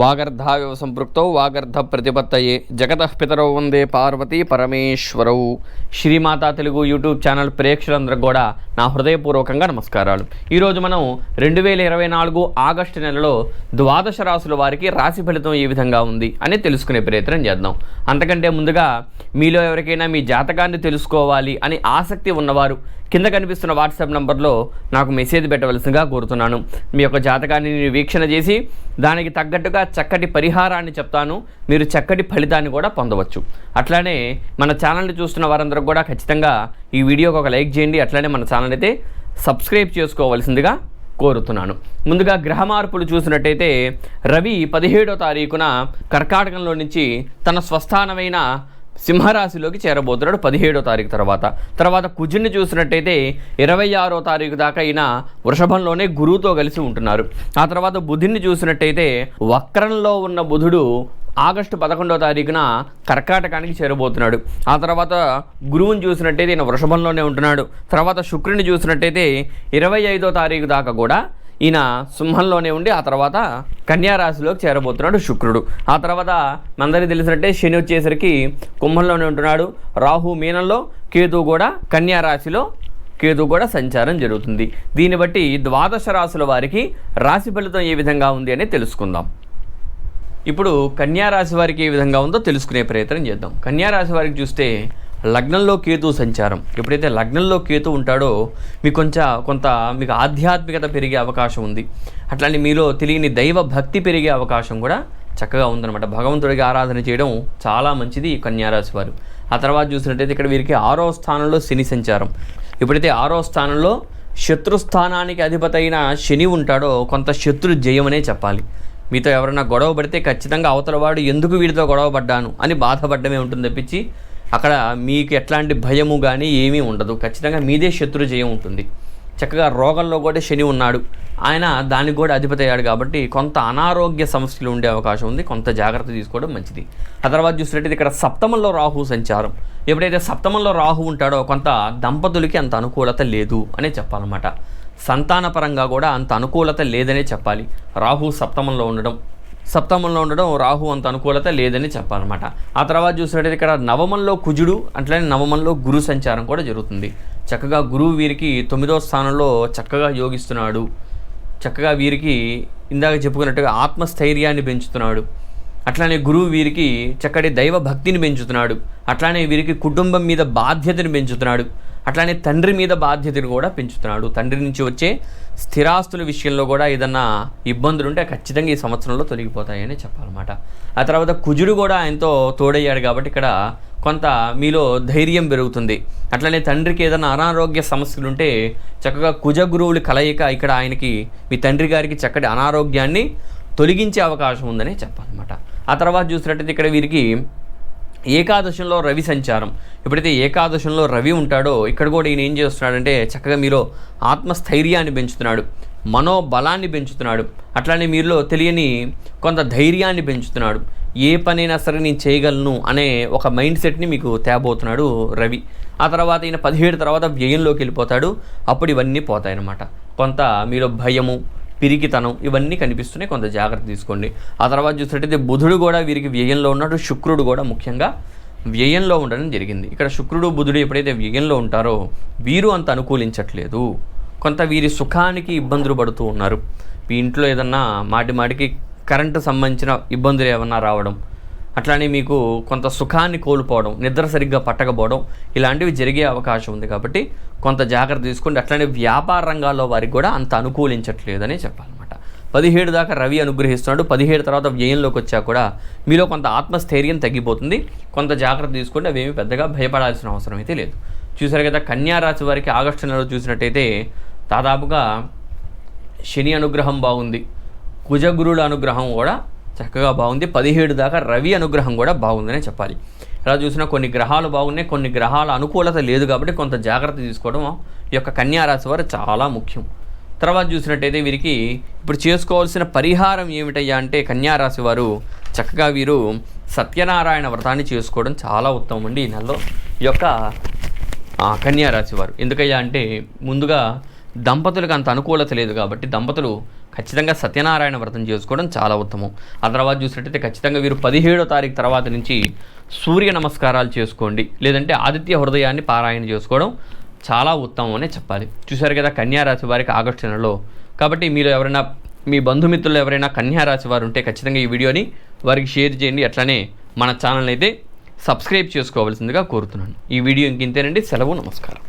వాగర్ధావివ సంపృక్తౌ వాగర్ధ ప్రతిపత్తయే. జగత పితరౌ వందే పార్వతీ పరమేశ్వరౌ. శ్రీమాతా తెలుగు యూట్యూబ్ ఛానల్ ప్రేక్షకులందరికీ కూడా నా హృదయపూర్వకంగా నమస్కారాలు. ఈరోజు మనం రెండు వేల ఇరవై నాలుగు ఆగస్టు నెలలో ద్వాదశ రాసుల వారికి రాశి ఫలితం ఏ విధంగా ఉంది అని తెలుసుకునే ప్రయత్నం చేద్దాం. అంతకంటే ముందుగా మీలో ఎవరికైనా మీ జాతకాన్ని తెలుసుకోవాలి అని ఆసక్తి ఉన్నవారు కింద కనిపిస్తున్న వాట్సాప్ నంబర్లో నాకు మెసేజ్ పెట్టవలసిందిగా కోరుతున్నాను. మీ యొక్క జాతకాన్ని వీక్షణ చేసి దానికి తగ్గట్టుగా చక్కటి పరిహారాన్ని చెప్తాను. మీరు చక్కటి ఫలితాన్ని కూడా పొందవచ్చు. అట్లానే మన ఛానల్ని చూస్తున్న వారందరూ కూడా ఖచ్చితంగా ఈ వీడియోకి ఒక లైక్ చేయండి. అట్లానే మన ఛానల్ అయితే సబ్స్క్రైబ్ చేసుకోవాల్సిందిగా కోరుతున్నాను. ముందుగా గ్రహ మార్పులు చూసినట్టయితే రవి పదిహేడో తారీఖున కర్కాటకంలో నుంచి తన స్వస్థానమైన సింహరాశిలోకి చేరబోతున్నాడు పదిహేడో తారీఖు తర్వాత. తర్వాత కుజుని చూసినట్టయితే ఇరవై ఆరో తారీఖు దాకా ఈయన వృషభంలోనే గురువుతో కలిసి ఉంటున్నారు. ఆ తర్వాత బుధుడిని చూసినట్టయితే వక్రంలో ఉన్న బుధుడు ఆగస్టు పదకొండో తారీఖున కర్కాటకానికి చేరబోతున్నాడు. ఆ తర్వాత గురువుని చూసినట్టయితే ఈయన వృషభంలోనే ఉంటున్నాడు. తర్వాత శుక్రుని చూసినట్టయితే ఇరవై ఐదో తారీఖు దాకా కూడా ఈయన సింహంలోనే ఉండి ఆ తర్వాత కన్యారాశిలోకి చేరబోతున్నాడు శుక్రుడు. ఆ తర్వాత మనందరికీ తెలిసినట్టే శని వచ్చేసరికి కుంభంలోనే ఉంటున్నాడు. రాహు మీనంలో కేతు కూడా కన్యారాశిలో కేతు కూడా సంచారం జరుగుతుంది. దీన్ని బట్టి ద్వాదశ రాశుల వారికి రాశి ఫలితం ఏ విధంగా ఉంది అని తెలుసుకుందాం. ఇప్పుడు కన్యారాశి వారికి ఏ విధంగా ఉందో తెలుసుకునే ప్రయత్నం చేద్దాం. కన్యారాశి వారికి చూస్తే లగ్నంలో కేతు సంచారం. ఎప్పుడైతే లగ్నంలో కేతు ఉంటాడో మీకు కొంచెం కొంత మీకు ఆధ్యాత్మికత పెరిగే అవకాశం ఉంది. అట్లాంటి మీలో తెలియని దైవ భక్తి పెరిగే అవకాశం కూడా చక్కగా ఉందన్నమాట. భగవంతుడికి ఆరాధన చేయడం చాలా మంచిది కన్యారాశి వారు. ఆ తర్వాత చూసినట్టయితే ఇక్కడ వీరికి ఆరో స్థానంలో శని సంచారం. ఎప్పుడైతే ఆరో స్థానంలో శత్రుస్థానానికి అధిపతి అయిన శని ఉంటాడో కొంత శత్రు జయమనే చెప్పాలి. మీతో ఎవరైనా గొడవ పడితే ఖచ్చితంగా అవతల వాడు ఎందుకు వీడితో గొడవ పడ్డాను అని బాధపడ్డమే ఉంటుంది తప్పించి అక్కడ మీకు ఎట్లాంటి భయము కానీ ఏమీ ఉండదు. ఖచ్చితంగా మీదే శత్రు జయం ఉంటుంది. చక్కగా రోగంలో కూడా శని ఉన్నాడు. ఆయన దానికి కూడా అధిపతి అయ్యాడు కాబట్టి కొంత అనారోగ్య సమస్యలు ఉండే అవకాశం ఉంది. కొంత జాగ్రత్త తీసుకోవడం మంచిది. ఆ తర్వాత చూసినట్టయితే ఇక్కడ సప్తమంలో రాహు సంచారం. ఎప్పుడైతే సప్తమంలో రాహు ఉంటాడో కొంత దంపతులకి అంత అనుకూలత లేదు అనే చెప్పాలన్నమాట. సంతానపరంగా కూడా అంత అనుకూలత లేదనే చెప్పాలి. రాహు సప్తమంలో ఉండడం సప్తమంలో ఉండడం రాహు అంత అనుకూలత లేదని చెప్పాలన్నమాట. ఆ తర్వాత చూసినట్టయితే ఇక్కడ నవమంలో కుజుడు అట్లనే నవమంలో గురు సంచారం కూడా జరుగుతుంది. చక్కగా గురువు వీరికి తొమ్మిదో స్థానంలో చక్కగా యోగిస్తున్నాడు. చక్కగా వీరికి ఇందాక చెప్పుకున్నట్టుగా ఆత్మస్థైర్యాన్ని పెంచుతున్నాడు. అట్లానే గురువు వీరికి చక్కటి దైవ భక్తిని పెంచుతున్నాడు. అట్లానే వీరికి కుటుంబం మీద బాధ్యతను పెంచుతున్నాడు. అట్లానే తండ్రి మీద బాధ్యతను కూడా పెంచుతున్నాడు. తండ్రి నుంచి వచ్చే స్థిరాస్తుల విషయంలో కూడా ఏదన్నా ఇబ్బందులు ఉంటే ఖచ్చితంగా ఈ సంవత్సరంలో తొలగిపోతాయని చెప్పాలన్నమాట. ఆ తర్వాత కుజుడు కూడా ఆయనతో తోడయ్యాడు కాబట్టి ఇక్కడ కొంత మీలో ధైర్యం పెరుగుతుంది. అట్లనే తండ్రికి ఏదైనా అనారోగ్య సమస్యలు ఉంటే చక్కగా కుజ గురువులు కలయిక ఇక్కడ ఆయనకి మీ తండ్రి గారికి చక్కటి అనారోగ్యాన్ని తొలగించే అవకాశం ఉందని చెప్పాలన్నమాట. ఆ తర్వాత చూసినట్టయితే ఇక్కడ వీరికి ఏకాదశంలో రవి సంచారం. ఎప్పుడైతే ఏకాదశంలో రవి ఉంటాడో ఇక్కడ కూడా ఈయన ఏం చేస్తున్నాడంటే చక్కగా మీలో ఆత్మస్థైర్యాన్ని పెంచుతున్నాడు మనోబలాన్ని పెంచుతున్నాడు. అట్లానే మీలో తెలియని కొంత ధైర్యాన్ని పెంచుతున్నాడు. ఏ పనైనా సరే నేను చేయగలను అనే ఒక మైండ్ సెట్ని మీకు తేబోతున్నాడు రవి. ఆ తర్వాత ఈయన పదిహేడు తర్వాత వ్యయంలోకి వెళ్ళిపోతాడు. అప్పుడు ఇవన్నీ పోతాయన్నమాట. కొంత మీలో భయము పిరికితనం ఇవన్నీ కనిపిస్తున్నాయి. కొంత జాగ్రత్త తీసుకోండి. ఆ తర్వాత చూసినట్టయితే బుధుడు కూడా వీరికి వ్యయంలో ఉన్నాడు. శుక్రుడు కూడా ముఖ్యంగా వ్యయంలో ఉండడం జరిగింది. ఇక్కడ శుక్రుడు బుధుడు ఎప్పుడైతే వ్యయంలో ఉంటారో వీరు అంత అనుకూలించట్లేదు. కొంత వీరి సుఖానికి ఇబ్బందులు పడుతూ ఉన్నారు. ఇంట్లో ఏదన్నా మాటి మాటికి కరెంటు సంబంధించిన ఇబ్బందులు ఏమన్నా రావడం అట్లానే మీకు కొంత సుఖాన్ని కోల్పోవడం నిద్ర సరిగ్గా పట్టకపోవడం ఇలాంటివి జరిగే అవకాశం ఉంది కాబట్టి కొంత జాగ్రత్త తీసుకోండి. అట్లానే వ్యాపార రంగాల్లో వారికి కూడా అంత అనుకూలించట్లేదని చెప్పాలన్నమాట. పదిహేడు దాకా రవి అనుగ్రహిస్తున్నాడు. పదిహేడు తర్వాత వ్యయంలోకి వచ్చా కూడా మీలో కొంత ఆత్మస్థైర్యం తగ్గిపోతుంది. కొంత జాగ్రత్త తీసుకోండి. అవేమి పెద్దగా భయపడాల్సిన అవసరం అయితే లేదు. చూసారు కదా కన్యారాశి వారికి ఆగస్టు నెలలో చూసినట్టయితే దాదాపుగా శని అనుగ్రహం బాగుంది. కుజగురుల అనుగ్రహం కూడా చక్కగా బాగుంది. పదిహేడు దాకా రవి అనుగ్రహం కూడా బాగుందనే చెప్పాలి. ఇలా చూసినా కొన్ని గ్రహాలు బాగున్నాయి కొన్ని గ్రహాల అనుకూలత లేదు కాబట్టి కొంత జాగ్రత్త తీసుకోవడం ఈ యొక్క కన్యారాశి వారు చాలా ముఖ్యం. తర్వాత చూసినట్టయితే వీరికి ఇప్పుడు చేసుకోవాల్సిన పరిహారం ఏమిటయ్యా అంటే కన్యారాశి వారు చక్కగా వీరు సత్యనారాయణ వ్రతాన్ని చేసుకోవడం చాలా ఉత్తమం అండి ఈ నెలలో. ఈ యొక్క కన్యారాశి వారు. ఎందుకయ్యా అంటే ముందుగా దంపతులకు అంత అనుకూలత లేదు కాబట్టి దంపతులు ఖచ్చితంగా సత్యనారాయణ వ్రతం చేసుకోవడం చాలా ఉత్తమం. ఆ తర్వాత చూసినట్టయితే ఖచ్చితంగా వీరు పదిహేడో తారీఖు తర్వాత నుంచి సూర్య నమస్కారాలు చేసుకోండి. లేదంటే ఆదిత్య హృదయాన్ని పారాయణ చేసుకోవడం చాలా ఉత్తమం అనే చెప్పాలి. చూశారు కదా కన్యారాశి వారికి ఆగస్టు నెలలో. కాబట్టి మీరు ఎవరైనా మీ బంధుమిత్రులు ఎవరైనా కన్యారాశి వారు ఉంటే ఖచ్చితంగా ఈ వీడియోని వారికి షేర్ చేయండి. అట్లనే మన ఛానల్ అయితే సబ్స్క్రైబ్ చేసుకోవాల్సిందిగా కోరుతున్నాను. ఈ వీడియో ఇంకింతేనండి. సెలవు నమస్కారం.